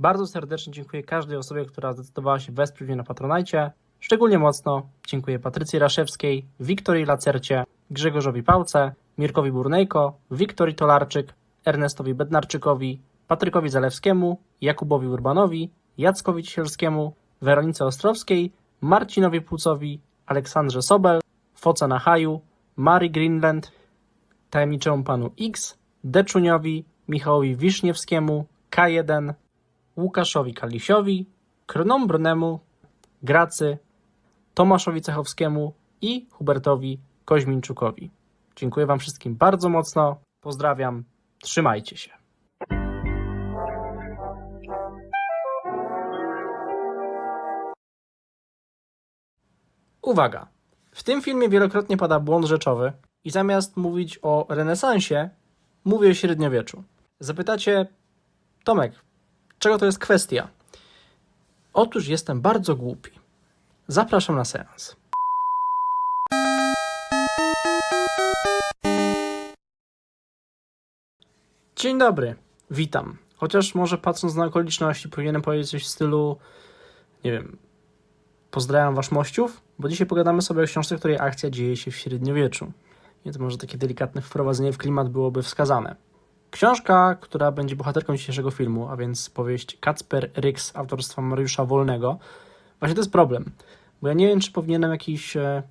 Bardzo serdecznie dziękuję każdej osobie, która zdecydowała się wesprzeć mnie na Patronajcie. Szczególnie mocno dziękuję Patrycji Raszewskiej, Wiktorii Lacercie, Grzegorzowi Pałce, Mirkowi Burnejko, Wiktorii Tolarczyk, Ernestowi Bednarczykowi, Patrykowi Zalewskiemu, Jakubowi Urbanowi, Jackowi Ciesielskiemu, Weronice Ostrowskiej, Marcinowi Płucowi, Aleksandrze Sobel, Foca na Haju, Mary Greenland, tajemniczemu panu X, Deczuniowi, Michałowi Wiszniewskiemu, K1, Łukaszowi Kalisiowi, Kronombrnemu, Gracy, Tomaszowi Cechowskiemu i Hubertowi Koźmińczukowi. Dziękuję Wam wszystkim bardzo mocno. Pozdrawiam. Trzymajcie się. Uwaga! W tym filmie wielokrotnie pada błąd rzeczowy i zamiast mówić o renesansie, mówię o średniowieczu. Zapytacie, Tomek, czego to jest kwestia? Otóż jestem bardzo głupi. Zapraszam na seans. Dzień dobry, witam. Chociaż może patrząc na okoliczności, powinienem powiedzieć coś w stylu, nie wiem, pozdrawiam wasz mościów, bo dzisiaj pogadamy sobie o książce, której akcja dzieje się w średniowieczu. To może takie delikatne wprowadzenie w klimat byłoby wskazane. Książka, która będzie bohaterką dzisiejszego filmu, a więc powieść Kacper Ryks autorstwa Mariusza Wolnego. Właśnie to jest problem, bo ja nie wiem, czy powinienem jakiś e,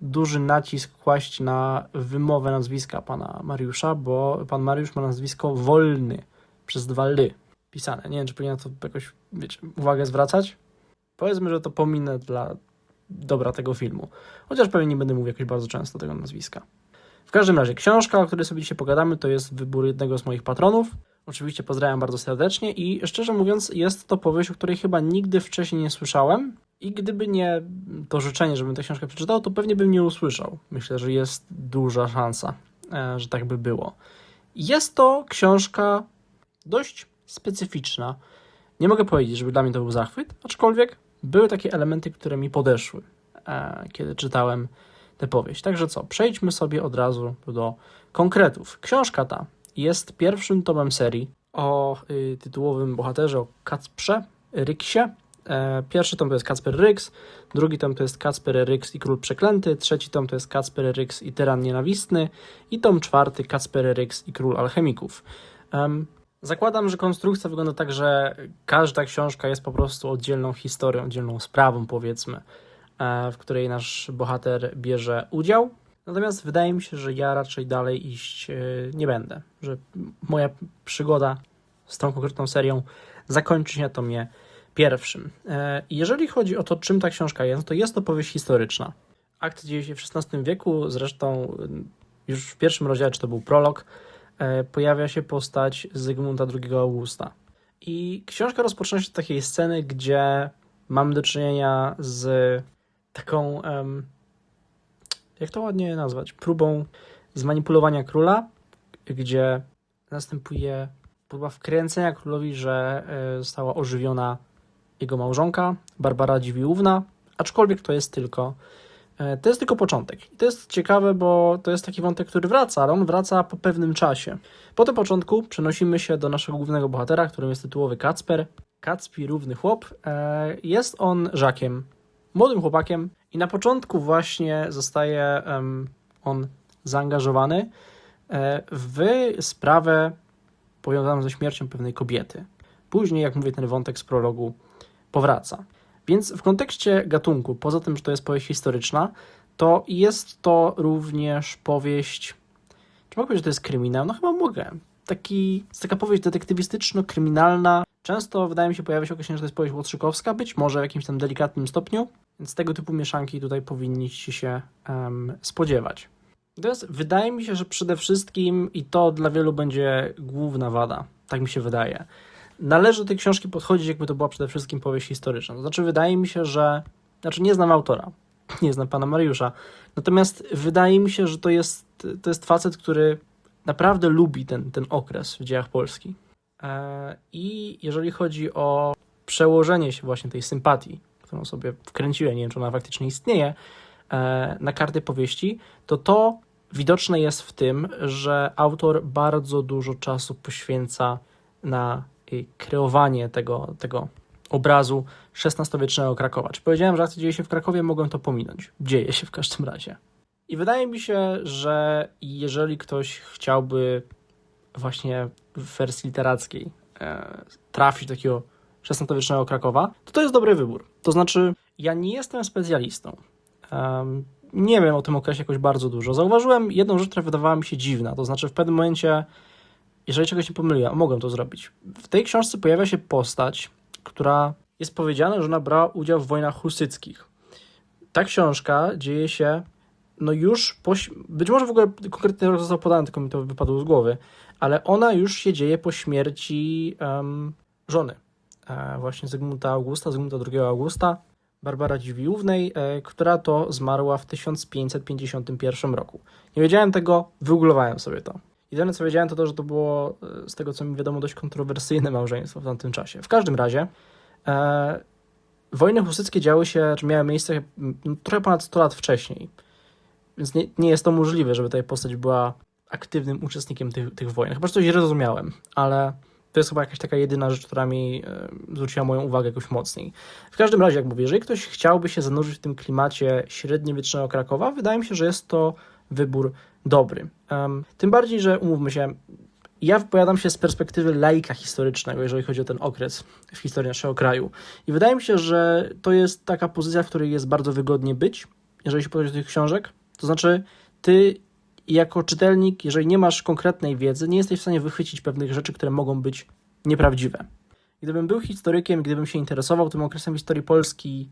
duży nacisk kłaść na wymowę nazwiska pana Mariusza, bo pan Mariusz ma nazwisko Wolny przez dwa ly pisane. Nie wiem, czy powinienem to jakoś, wiecie, uwagę zwracać. Powiedzmy, że to pominę dla dobra tego filmu. Chociaż pewnie nie będę mówił jakoś bardzo często tego nazwiska. W każdym razie, książka, o której sobie dzisiaj pogadamy, to jest wybór jednego z moich patronów. Oczywiście pozdrawiam bardzo serdecznie i szczerze mówiąc, jest to powieść, o której chyba nigdy wcześniej nie słyszałem. I gdyby nie to życzenie, żebym tę książkę przeczytał, to pewnie bym nie usłyszał. Myślę, że jest duża szansa, e, że tak by było. Jest to książka dość specyficzna. Nie mogę powiedzieć, żeby dla mnie to był zachwyt, aczkolwiek były takie elementy, które mi podeszły, e, kiedy czytałem tę powieść. Także co, przejdźmy sobie od razu do konkretów. Książka ta jest pierwszym tomem serii o y, tytułowym bohaterze, o Kacprze Ryksie. E, pierwszy tom to jest Kacper Ryks, drugi tom to jest Kacper Ryks i Król Przeklęty, trzeci tom to jest Kacper Ryks i Tyran Nienawistny i tom czwarty Kacper Ryks i Król Alchemików. Em, Zakładam, że konstrukcja wygląda tak, że każda książka jest po prostu oddzielną historią, oddzielną sprawą, powiedzmy, w której nasz bohater bierze udział. Natomiast wydaje mi się, że ja raczej dalej iść e, nie będę, że moja przygoda z tą konkretną serią zakończy się na tomie pierwszym. E, Jeżeli chodzi o to, czym ta książka jest, to jest to powieść historyczna. Akt dzieje się w XVI wieku, zresztą już w pierwszym rozdziale, czy to był prolog, e, pojawia się postać Zygmunta II Augusta. I książka rozpoczyna się od takiej sceny, gdzie mamy do czynienia z taką, em, jak to ładnie nazwać, próbą zmanipulowania króla, gdzie następuje próba wkręcenia królowi, że e, została ożywiona jego małżonka, Barbara Dziwiłówna, aczkolwiek to jest tylko e, to jest tylko początek. I to jest ciekawe, bo to jest taki wątek, który wraca, ale on wraca po pewnym czasie. Po tym początku przenosimy się do naszego głównego bohatera, którym jest tytułowy Kacper. Kacpi, równy chłop. E, Jest on Żakiem, młodym chłopakiem i na początku właśnie zostaje on zaangażowany e, w sprawę powiązaną ze śmiercią pewnej kobiety. Później, jak mówię, ten wątek z prologu powraca. Więc w kontekście gatunku, poza tym, że to jest powieść historyczna, to jest to również powieść. Czy mogę powiedzieć, że to jest kryminał? No chyba mogę. Taki, taka powieść detektywistyczno-kryminalna. Często wydaje mi się pojawia się określenie, że to jest powieść Łotrzykowska, być może w jakimś tam delikatnym stopniu, więc tego typu mieszanki tutaj powinniście się em, spodziewać. Natomiast wydaje mi się, że przede wszystkim, i to dla wielu będzie główna wada, tak mi się wydaje, należy do tej książki podchodzić, jakby to była przede wszystkim powieść historyczna. To znaczy, wydaje mi się, że. Znaczy, nie znam autora, nie znam pana Mariusza. Natomiast wydaje mi się, że to jest, to jest facet, który naprawdę lubi ten, ten okres w dziejach Polski. E, I jeżeli chodzi o przełożenie się właśnie tej sympatii, którą sobie wkręciłem, nie wiem, czy ona faktycznie istnieje, e, na karty powieści, to to widoczne jest w tym, że autor bardzo dużo czasu poświęca na y, kreowanie tego, tego obrazu XVI-wiecznego Krakowa. Czy powiedziałem, że akcja dzieje się w Krakowie? Mogłem to pominąć. Dzieje się w każdym razie. I wydaje mi się, że jeżeli ktoś chciałby właśnie w wersji literackiej e, trafić do takiego XVI-wiecznego Krakowa, to to jest dobry wybór. To znaczy, ja nie jestem specjalistą. Nie wiem o tym okresie jakoś bardzo dużo. Zauważyłem jedną rzecz, która wydawała mi się dziwna. To znaczy, w pewnym momencie, jeżeli czegoś nie pomyliłem, mogłem to zrobić, w tej książce pojawia się postać, która jest powiedziane, że ona brała udział w wojnach husyckich. Ta książka dzieje się no już po, być może w ogóle konkretny rok został podany, tylko mi to wypadło z głowy, ale ona już się dzieje po śmierci um, żony, e, właśnie Zygmunta Augusta, Zygmunta II Augusta, Barbara Dziwiłównej, e, która to zmarła w 1551 roku. Nie wiedziałem tego, wygooglowałem sobie to. Jedyne co wiedziałem to to, że to było, e, z tego co mi wiadomo, dość kontrowersyjne małżeństwo w tamtym czasie. W każdym razie e, wojny husyckie działy się, czy miały miejsce trochę ponad 100 lat wcześniej. Więc nie, nie jest to możliwe, żeby ta postać była aktywnym uczestnikiem tych, tych wojen. Chyba, że coś źle ale to jest chyba jakaś taka jedyna rzecz, która mi e, zwróciła moją uwagę jakoś mocniej. W każdym razie, jak mówię, jeżeli ktoś chciałby się zanurzyć w tym klimacie średniowiecznego Krakowa, wydaje mi się, że jest to wybór dobry. Um, tym bardziej, że umówmy się, ja wypowiadam się z perspektywy laika historycznego, jeżeli chodzi o ten okres w historii naszego kraju. I wydaje mi się, że to jest taka pozycja, w której jest bardzo wygodnie być, jeżeli się podchodzi do tych książek. To znaczy, ty jako czytelnik, jeżeli nie masz konkretnej wiedzy, nie jesteś w stanie wychwycić pewnych rzeczy, które mogą być nieprawdziwe. Gdybym był historykiem, gdybym się interesował tym okresem historii Polski,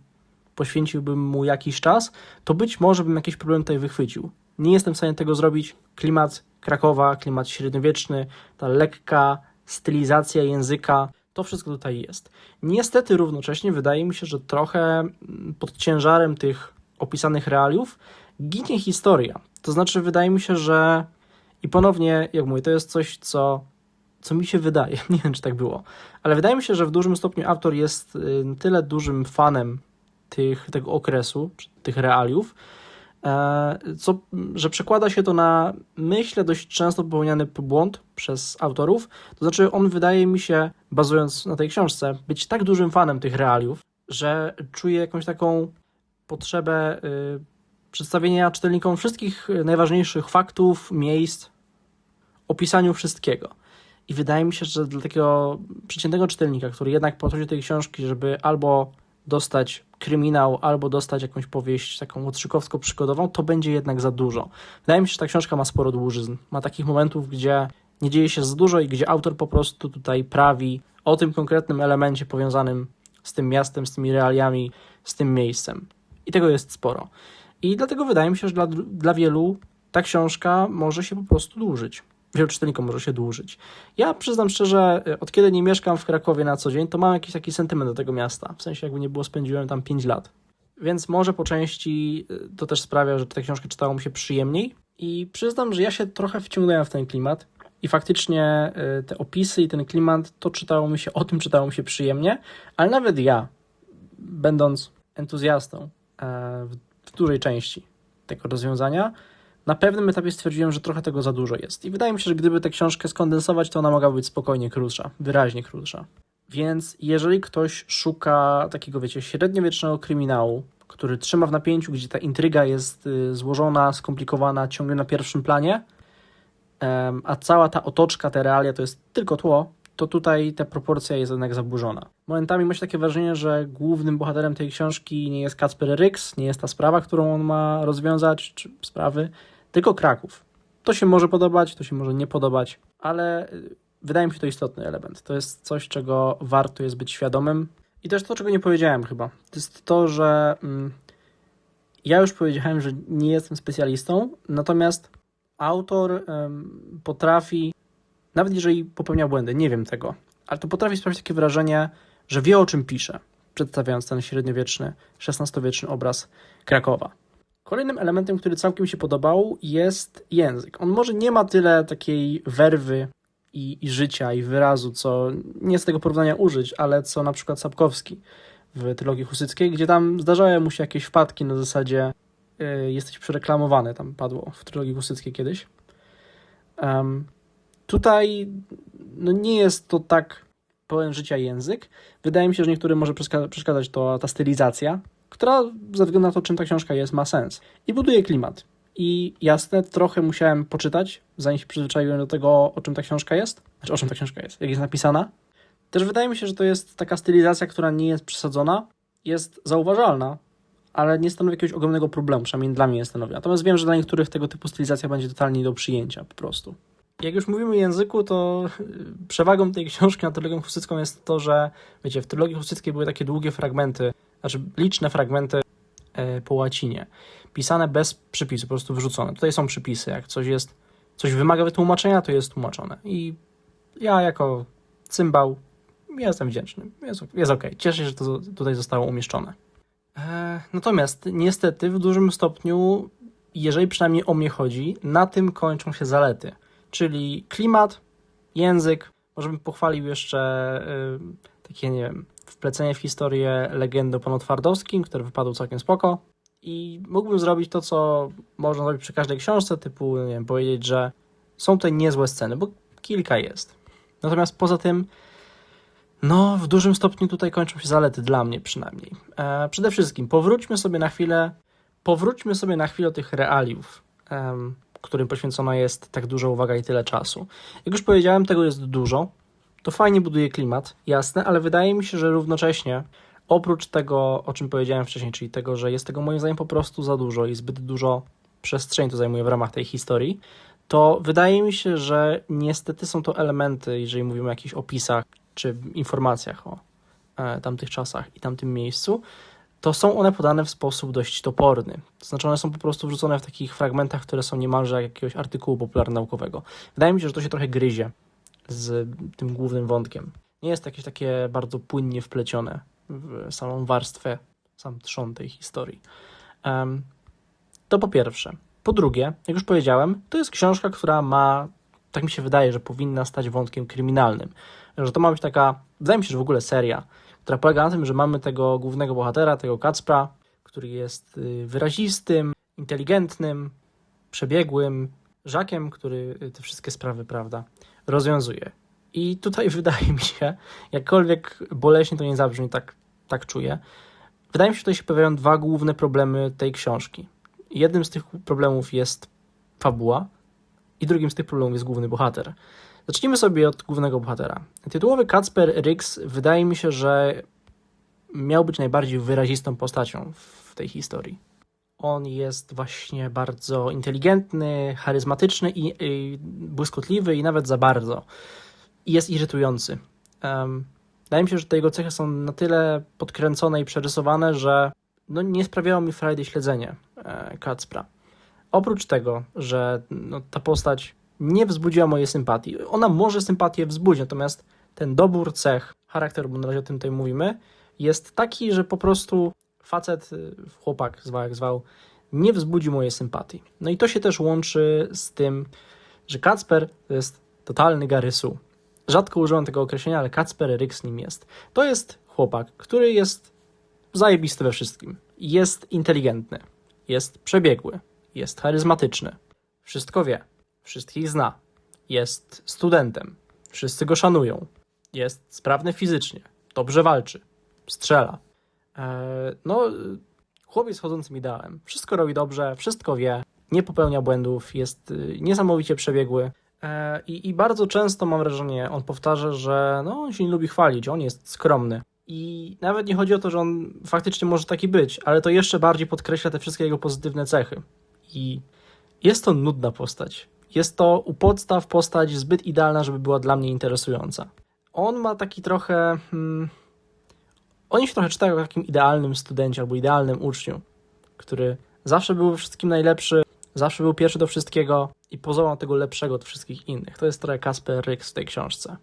poświęciłbym mu jakiś czas, to być może bym jakiś problem tutaj wychwycił. Nie jestem w stanie tego zrobić. Klimat Krakowa, klimat średniowieczny, ta lekka stylizacja języka, to wszystko tutaj jest. Niestety równocześnie wydaje mi się, że trochę pod ciężarem tych opisanych realiów ginie historia. To znaczy, wydaje mi się, że i ponownie, jak mówię, to jest coś, co, co mi się wydaje. Nie wiem, czy tak było, ale wydaje mi się, że w dużym stopniu autor jest y, tyle dużym fanem tych, tego okresu, tych realiów, e, co, że przekłada się to na, myślę, dość często popełniany błąd przez autorów. To znaczy, on wydaje mi się, bazując na tej książce, być tak dużym fanem tych realiów, że czuje jakąś taką potrzebę y, przedstawienia czytelnikom wszystkich najważniejszych faktów, miejsc, opisaniu wszystkiego. I wydaje mi się, że dla takiego przeciętnego czytelnika, który jednak podchodzi do tej książki, żeby albo dostać kryminał, albo dostać jakąś powieść taką łotrzykowsko-przygodową, to będzie jednak za dużo. Wydaje mi się, że ta książka ma sporo dłużyzn. Ma takich momentów, gdzie nie dzieje się za dużo i gdzie autor po prostu tutaj prawi o tym konkretnym elemencie powiązanym z tym miastem, z tymi realiami, z tym miejscem. I tego jest sporo. I dlatego wydaje mi się, że dla, dla wielu ta książka może się po prostu dłużyć. Wielu czytelnikom może się dłużyć. Ja przyznam szczerze, e, od kiedy nie mieszkam w Krakowie na co dzień, to mam jakiś taki sentyment do tego miasta. W sensie, jakby nie było, spędziłem tam 5 lat. Więc może po części e, to też sprawia, że tę książkę czytało mi się przyjemniej. I przyznam, że ja się trochę wciągnąłem w ten klimat. I faktycznie e, te opisy i ten klimat, to czytało mi się, o tym czytało mi się przyjemnie, ale nawet ja, będąc entuzjastą w w dużej części tego rozwiązania. Na pewnym etapie stwierdziłem, że trochę tego za dużo jest. I wydaje mi się, że gdyby tę książkę skondensować, to ona mogłaby być spokojnie krótsza, wyraźnie krótsza. Więc jeżeli ktoś szuka takiego, wiecie, średniowiecznego kryminału, który trzyma w napięciu, gdzie ta intryga jest y, złożona, skomplikowana, ciągle na pierwszym planie, a cała ta otoczka, te realia to jest tylko tło, to tutaj ta proporcja jest jednak zaburzona. Momentami ma się takie wrażenie, że głównym bohaterem tej książki nie jest Kacper Ryks, nie jest ta sprawa, którą on ma rozwiązać, czy sprawy, tylko Kraków. To się może podobać, to się może nie podobać, ale y, wydaje mi się to istotny element. To jest coś, czego warto jest być świadomym. I też to, czego nie powiedziałem chyba, to jest to, że mm, ja już powiedziałem, że nie jestem specjalistą, natomiast autor potrafi nawet jeżeli popełnia błędy, nie wiem tego, ale to potrafi sprawić takie wrażenie, że wie o czym pisze, przedstawiając ten średniowieczny, XVI-wieczny obraz Krakowa. Kolejnym elementem, który całkiem się podobał, jest język. On może nie ma tyle takiej werwy i, i życia, i wyrazu, co nie z tego porównania użyć, ale co na przykład Sapkowski w trylogii husyckiej, gdzie tam zdarzały mu się jakieś wpadki na zasadzie yy, jesteś przereklamowany, tam padło w trylogii husyckiej kiedyś. Um, Tutaj no nie jest to tak pełen życia język. Wydaje mi się, że niektórym może przeszka- przeszkadzać to ta stylizacja, która ze względu na to, czym ta książka jest, ma sens. I buduje klimat. I jasne, trochę musiałem poczytać, zanim się przyzwyczaiłem do tego, o czym ta książka jest. Znaczy, o czym ta książka jest, jak jest napisana. Też wydaje mi się, że to jest taka stylizacja, która nie jest przesadzona, jest zauważalna, ale nie stanowi jakiegoś ogromnego problemu, przynajmniej dla mnie nie stanowi. Natomiast wiem, że dla niektórych tego typu stylizacja będzie totalnie nie do przyjęcia po prostu. Jak już mówimy o języku, to y, przewagą tej książki nad trylogią husycką jest to, że wiecie, w trylogii husyckiej były takie długie fragmenty, znaczy liczne fragmenty e, po łacinie, pisane bez przypisu, po prostu wyrzucone. Tutaj są przypisy, jak coś jest, coś wymaga wytłumaczenia, to jest tłumaczone. I ja jako cymbał jestem wdzięczny. Jest, jest ok. Cieszę się, że to tutaj zostało umieszczone. E, natomiast niestety w dużym stopniu, jeżeli przynajmniej o mnie chodzi, na tym kończą się zalety. Czyli klimat, język. Może bym pochwalił jeszcze y, takie, nie wiem, wplecenie w historię legendy o panu Twardowskim, który wypadł całkiem spoko. I mógłbym zrobić to, co można zrobić przy każdej książce, typu, nie wiem, powiedzieć, że są tutaj niezłe sceny, bo kilka jest. Natomiast poza tym, no, w dużym stopniu tutaj kończą się zalety, dla mnie przynajmniej. E, przede wszystkim, powróćmy sobie na chwilę, powróćmy sobie na chwilę do tych realiów, em, którym poświęcona jest tak duża uwaga i tyle czasu. Jak już powiedziałem, tego jest dużo. To fajnie buduje klimat, jasne, ale wydaje mi się, że równocześnie, oprócz tego, o czym powiedziałem wcześniej, czyli tego, że jest tego moim zdaniem po prostu za dużo i zbyt dużo przestrzeni to zajmuje w ramach tej historii, to wydaje mi się, że niestety są to elementy, jeżeli mówimy o jakichś opisach czy informacjach o e, tamtych czasach i tamtym miejscu, to są one podane w sposób dość toporny. To znaczy one są po prostu wrzucone w takich fragmentach, które są niemalże jak jakiegoś artykułu popularno-naukowego. Wydaje mi się, że to się trochę gryzie z tym głównym wątkiem. Nie jest jakieś takie bardzo płynnie wplecione w samą warstwę, sam trzon tej historii. Em, to po pierwsze. Po drugie, jak już powiedziałem, to jest książka, która ma, tak mi się wydaje, że powinna stać wątkiem kryminalnym. Że to ma być taka, wydaje mi się, że w ogóle seria, która polega na tym, że mamy tego głównego bohatera, tego Kacpra, który jest y, wyrazistym, inteligentnym, przebiegłym żakiem, który y, te wszystkie sprawy, prawda, rozwiązuje. I tutaj wydaje mi się, jakkolwiek boleśnie to nie zabrzmi, tak, tak czuję, wydaje mi się, że tutaj się pojawiają dwa główne problemy tej książki. Jednym z tych problemów jest fabuła i drugim z tych problemów jest główny bohater. Zacznijmy sobie od głównego bohatera. Tytułowy Kacper Ryks wydaje mi się, że miał być najbardziej wyrazistą postacią w tej historii. On jest właśnie bardzo inteligentny, charyzmatyczny i, i błyskotliwy i nawet za bardzo. I jest irytujący. Um, wydaje mi się, że te jego cechy są na tyle podkręcone i przerysowane, że no, nie sprawiało mi frajdy śledzenie e, Kacpra. Oprócz tego, że no, ta postać nie wzbudziła mojej sympatii. Ona może sympatię wzbudzić, natomiast ten dobór cech, charakteru, bo na razie o tym tutaj mówimy, jest taki, że po prostu facet, y, chłopak, zwał jak zwał, nie wzbudził mojej sympatii. No i to się też łączy z tym, że Kacper to jest totalny garysu. Rzadko używam tego określenia, ale Kacper Ryks nim jest. To jest chłopak, który jest zajebisty we wszystkim. Jest inteligentny, jest przebiegły, jest charyzmatyczny, wszystko wie, wszystkich zna, jest studentem, wszyscy go szanują, jest sprawny fizycznie, dobrze walczy, strzela. Eee, no, chłopiec chodzącym ideałem. Wszystko robi dobrze, wszystko wie, nie popełnia błędów, jest y, niesamowicie przebiegły. Eee, I, I bardzo często mam wrażenie, on powtarza, że no, on się nie lubi chwalić, on jest skromny. I nawet nie chodzi o to, że on faktycznie może taki być, ale to jeszcze bardziej podkreśla te wszystkie jego pozytywne cechy. I jest to nudna postać. Jest to u podstaw postać zbyt idealna, żeby była dla mnie interesująca. On ma taki trochę. Hmm, oni się trochę czytają o takim idealnym studencie albo idealnym uczniu, który zawsze był wszystkim najlepszy, zawsze był pierwszy do wszystkiego i pozował tego lepszego od wszystkich innych. To jest trochę Kasper Ryks w tej książce.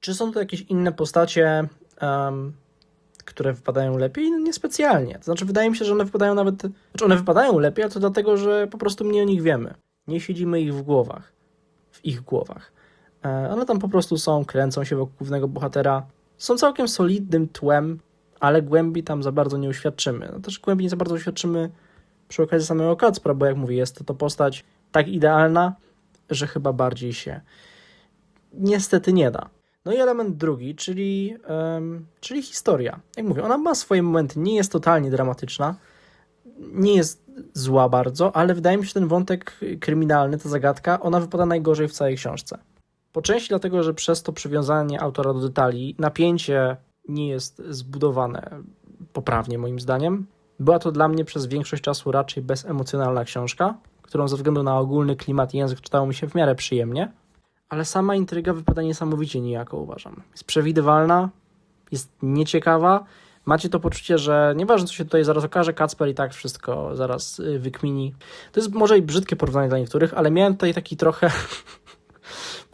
Czy są tu jakieś inne postacie, um, które wypadają lepiej? No niespecjalnie. To znaczy, wydaje mi się, że one wypadają nawet. Znaczy, one wypadają lepiej, a to dlatego, że po prostu mniej o nich wiemy. Nie siedzimy ich w głowach, w ich głowach. E, One tam po prostu są, kręcą się wokół głównego bohatera. Są całkiem solidnym tłem, ale głębi tam za bardzo nie uświadczymy. No też głębi nie za bardzo uświadczymy przy okazji samego Kacpra, bo jak mówię, jest to, to postać tak idealna, że chyba bardziej się niestety nie da. No i element drugi, czyli, em, czyli historia. Jak mówię, ona ma swoje momenty, nie jest totalnie dramatyczna, nie jest zła bardzo, ale wydaje mi się, że ten wątek kryminalny, ta zagadka, ona wypada najgorzej w całej książce. Po części dlatego, że przez to przywiązanie autora do detali napięcie nie jest zbudowane poprawnie, moim zdaniem. Była to dla mnie przez większość czasu raczej bezemocjonalna książka, którą ze względu na ogólny klimat i język czytało mi się w miarę przyjemnie, ale sama intryga wypada niesamowicie nijako, uważam. Jest przewidywalna, jest nieciekawa. Macie to poczucie, że nieważne co się tutaj zaraz okaże, Kacper i tak wszystko zaraz y, wykmini. To jest może i brzydkie porównanie dla niektórych, ale miałem tutaj taki trochę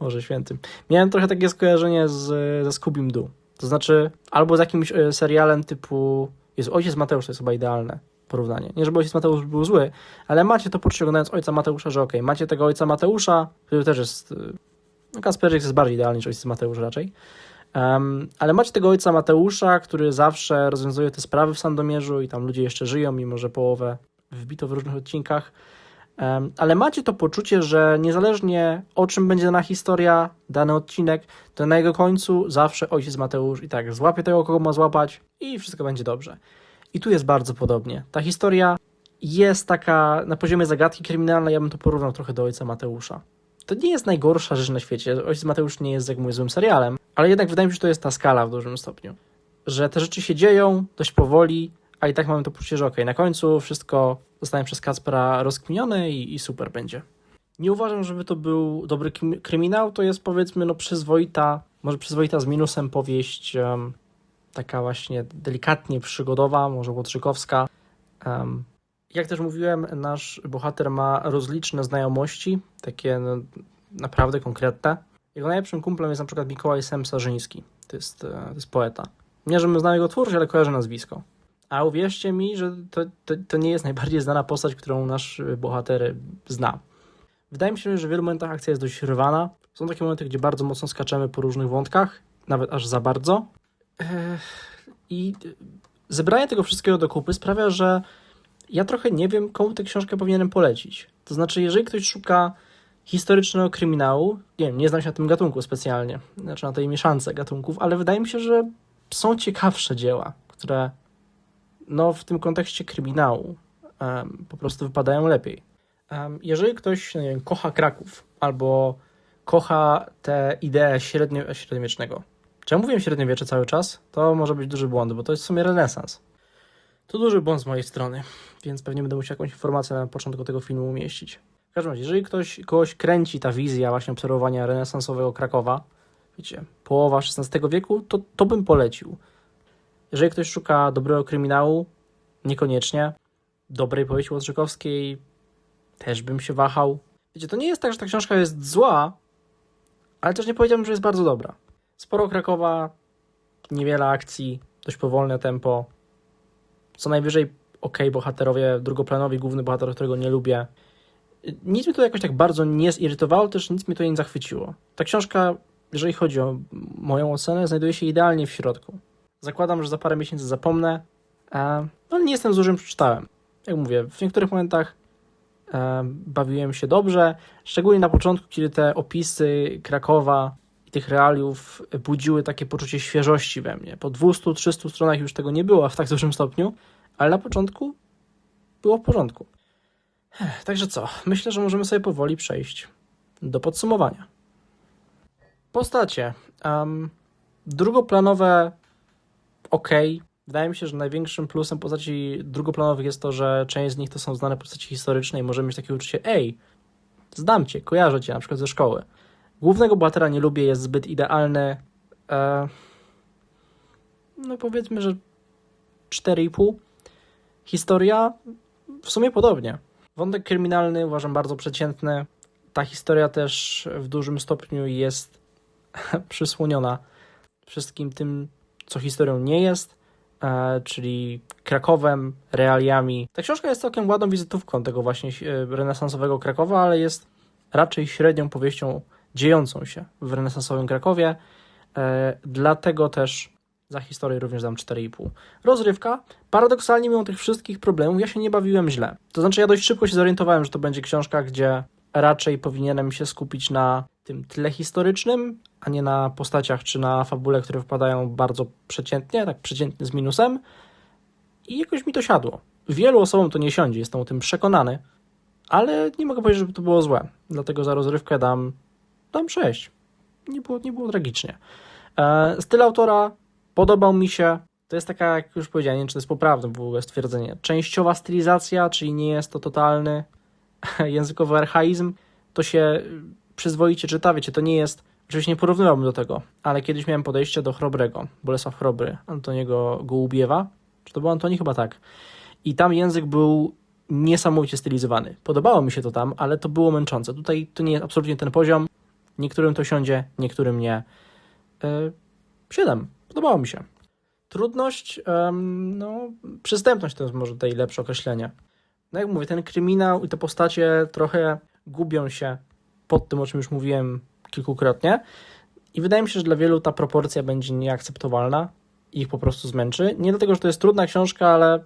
Może świętym. Miałem trochę takie skojarzenie z, ze Scooby Doo. To znaczy, albo z jakimś e, serialem typu. Jest Ojciec Mateusz, to jest chyba idealne porównanie. Nie, żeby Ojciec Mateusz był zły, ale macie to poczucie oglądając Ojca Mateusza, że okej, macie tego Ojca Mateusza, który też jest. e, No, Kasperzyk jest bardziej idealny niż Ojciec Mateusz raczej. Em, ale macie tego Ojca Mateusza, który zawsze rozwiązuje te sprawy w Sandomierzu i tam ludzie jeszcze żyją, mimo że połowę wbito w różnych odcinkach. Em, ale macie to poczucie, że niezależnie o czym będzie dana historia, dany odcinek, to na jego końcu zawsze ojciec Mateusz i tak złapie tego, kogo ma złapać i wszystko będzie dobrze. I tu jest bardzo podobnie. Ta historia jest taka na poziomie zagadki kryminalnej, ja bym to porównał trochę do ojca Mateusza. To nie jest najgorsza rzecz na świecie. Ojciec Mateusz nie jest, jak mówię, złym serialem, ale jednak wydaje mi się, że to jest ta skala w dużym stopniu. Że te rzeczy się dzieją dość powoli, a i tak mamy to poczucie, że okej, na końcu wszystko zostanie przez Kacpera rozkminione i, i super będzie. Nie uważam, żeby to był dobry kryminał, to jest powiedzmy no przyzwoita, może przyzwoita z minusem powieść, em, taka właśnie delikatnie przygodowa, może łotrzykowska. Em, jak też mówiłem, nasz bohater ma rozliczne znajomości, takie no, naprawdę konkretne. Jego najlepszym kumplem jest na przykład Mikołaj Sem-Sarzyński, to jest, e, to jest poeta. Nie, żebym znał jego twórczość, ale kojarzę nazwisko. A uwierzcie mi, że to, to, to nie jest najbardziej znana postać, którą nasz bohater zna. Wydaje mi się, że w wielu momentach akcja jest dość rwana. Są takie momenty, gdzie bardzo mocno skaczemy po różnych wątkach, nawet aż za bardzo. I zebranie tego wszystkiego do kupy sprawia, że ja trochę nie wiem, komu tę książkę powinienem polecić. To znaczy, jeżeli ktoś szuka historycznego kryminału, nie wiem, nie znam się na tym gatunku specjalnie, znaczy na tej mieszance gatunków, ale wydaje mi się, że są ciekawsze dzieła, które no, w tym kontekście kryminału em, po prostu wypadają lepiej. Em, jeżeli ktoś wiem, kocha Kraków albo kocha tę ideę średnio, średniowiecznego, czy ja mówiłem średniowiecze cały czas? To może być duży błąd, bo to jest w sumie renesans. To duży błąd z mojej strony, więc pewnie będę musiał jakąś informację na początku tego filmu umieścić. W każdym razie, jeżeli ktoś, kogoś kręci ta wizja właśnie obserwowania renesansowego Krakowa, wiecie, połowa XVI wieku, to, to bym polecił. Jeżeli ktoś szuka dobrego kryminału, niekoniecznie. Dobrej powieści Łotrzykowskiej też bym się wahał. Wiecie, to nie jest tak, że ta książka jest zła, ale też nie powiedziałbym, że jest bardzo dobra. Sporo Krakowa, niewiele akcji, dość powolne tempo. Co najwyżej ok, bohaterowie, drugoplanowi, główny bohater, którego nie lubię. Nic mnie to jakoś tak bardzo nie zirytowało, też nic mnie to nie zachwyciło. Ta książka, jeżeli chodzi o moją ocenę, znajduje się idealnie w środku. Zakładam, że za parę miesięcy zapomnę, no ale nie jestem złym przeczytałem. Jak mówię, w niektórych momentach e, bawiłem się dobrze, szczególnie na początku, kiedy te opisy Krakowa i tych realiów budziły takie poczucie świeżości we mnie. Po 200-300 stronach już tego nie było w tak dużym stopniu, ale na początku było w porządku. Także co, myślę, że możemy sobie powoli przejść do podsumowania. Postacie. Um, drugoplanowe ok. Wydaje mi się, że największym plusem postaci drugoplanowych jest to, że część z nich to są znane postaci historyczne i możemy mieć takie uczucie, ej, znam cię, kojarzę cię na przykład ze szkoły. Głównego bohatera nie lubię, jest zbyt idealny. E, no powiedzmy, że 4,5. Historia w sumie podobnie. Wątek kryminalny uważam bardzo przeciętny. Ta historia też w dużym stopniu jest przysłoniona wszystkim tym, co historią nie jest, e, czyli Krakowem, realiami. Ta książka jest całkiem ładną wizytówką tego właśnie e, renesansowego Krakowa, ale jest raczej średnią powieścią dziejącą się w renesansowym Krakowie. E, dlatego też za historię również dam 4,5. Rozrywka. Paradoksalnie, mimo tych wszystkich problemów, ja się nie bawiłem źle. To znaczy, ja dość szybko się zorientowałem, że to będzie książka, gdzie raczej powinienem się skupić na tym tle historycznym, a nie na postaciach czy na fabule, które wypadają bardzo przeciętnie, tak przeciętnie z minusem. I jakoś mi to siadło. Wielu osobom to nie siądzie, jestem o tym przekonany, ale nie mogę powiedzieć, żeby to było złe. Dlatego za rozrywkę dam, dam 6. Nie było, nie było tragicznie. E, styl autora podobał mi się. To jest taka, jak już powiedziałem, nie wiem, czy to jest poprawne w ogóle stwierdzenie. Częściowa stylizacja, czyli nie jest to totalny językowy archaizm. To się przyzwoicie czyta, wiecie, to nie jest. Oczywiście nie porównywałbym do tego, ale kiedyś miałem podejście do Chrobrego, Bolesław Chrobry, Antoniego Gołubiewa. Czy to był Antoni? Chyba tak. I tam język był niesamowicie stylizowany. Podobało mi się to tam, ale to było męczące. Tutaj to nie jest absolutnie ten poziom. Niektórym to siądzie, niektórym nie. Yy, 7. Podobało mi się. Trudność, no, przystępność to jest może tutaj lepsze określenie. No jak mówię, ten kryminał i te postacie trochę gubią się pod tym, o czym już mówiłem kilkukrotnie. I wydaje mi się, że dla wielu ta proporcja będzie nieakceptowalna i ich po prostu zmęczy. Nie dlatego, że to jest trudna książka, ale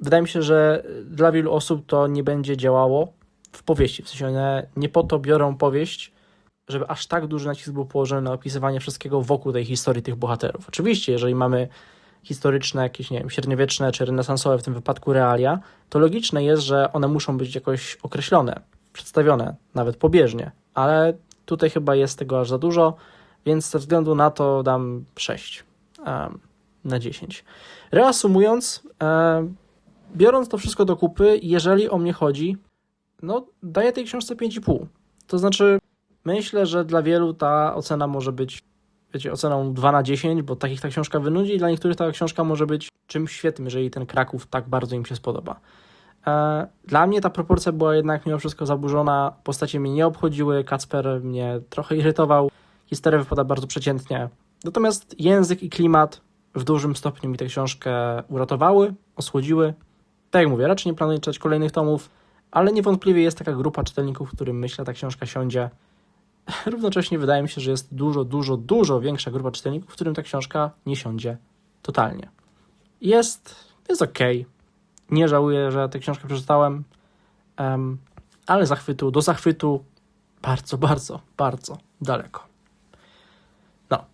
wydaje mi się, że dla wielu osób to nie będzie działało w powieści. W sensie one nie po to biorą powieść, żeby aż tak duży nacisk był położony na opisywanie wszystkiego wokół tej historii tych bohaterów. Oczywiście, jeżeli mamy historyczne, jakieś, nie wiem, średniowieczne czy renesansowe w tym wypadku realia, to logiczne jest, że one muszą być jakoś określone, przedstawione, nawet pobieżnie, ale tutaj chyba jest tego aż za dużo, więc ze względu na to dam 6 em, na 10. Reasumując, em, biorąc to wszystko do kupy, jeżeli o mnie chodzi, no daję tej książce 5,5. To znaczy, myślę, że dla wielu ta ocena może być, wiecie, oceną 2 na 10, bo takich ta książka wynudzi i dla niektórych ta książka może być czymś świetnym, jeżeli ten Kraków tak bardzo im się spodoba. E, Dla mnie ta proporcja była jednak mimo wszystko zaburzona, postacie mnie nie obchodziły, Kacper mnie trochę irytował, historia wypada bardzo przeciętnie. Natomiast język i klimat w dużym stopniu mi tę książkę uratowały, osłodziły. Tak jak mówię, raczej nie planuję czytać kolejnych tomów, ale niewątpliwie jest taka grupa czytelników, którym myślę ta książka siądzie. Równocześnie wydaje mi się, że jest dużo, dużo, dużo większa grupa czytelników, którym ta książka nie siądzie totalnie. Jest, jest okej. Nie żałuję, że tę książkę przeczytałem, em, ale zachwytu, do zachwytu bardzo, bardzo, bardzo daleko. No,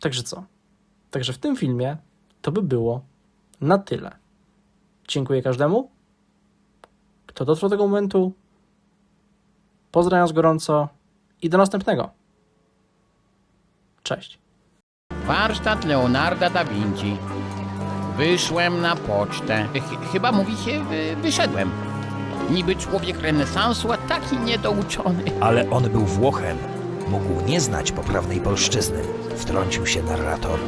także co? Także w tym filmie to by było na tyle. Dziękuję każdemu, kto dotrwał do tego momentu. Pozdrawiam z gorąco i do następnego. Cześć. Warsztat Leonarda da Vinci. Wyszłem na pocztę. Ch- chyba mówi się wy- wyszedłem. Niby człowiek renesansu, a taki niedouczony. Ale on był Włochem. Mógł nie znać poprawnej polszczyzny. Wtrącił się narrator.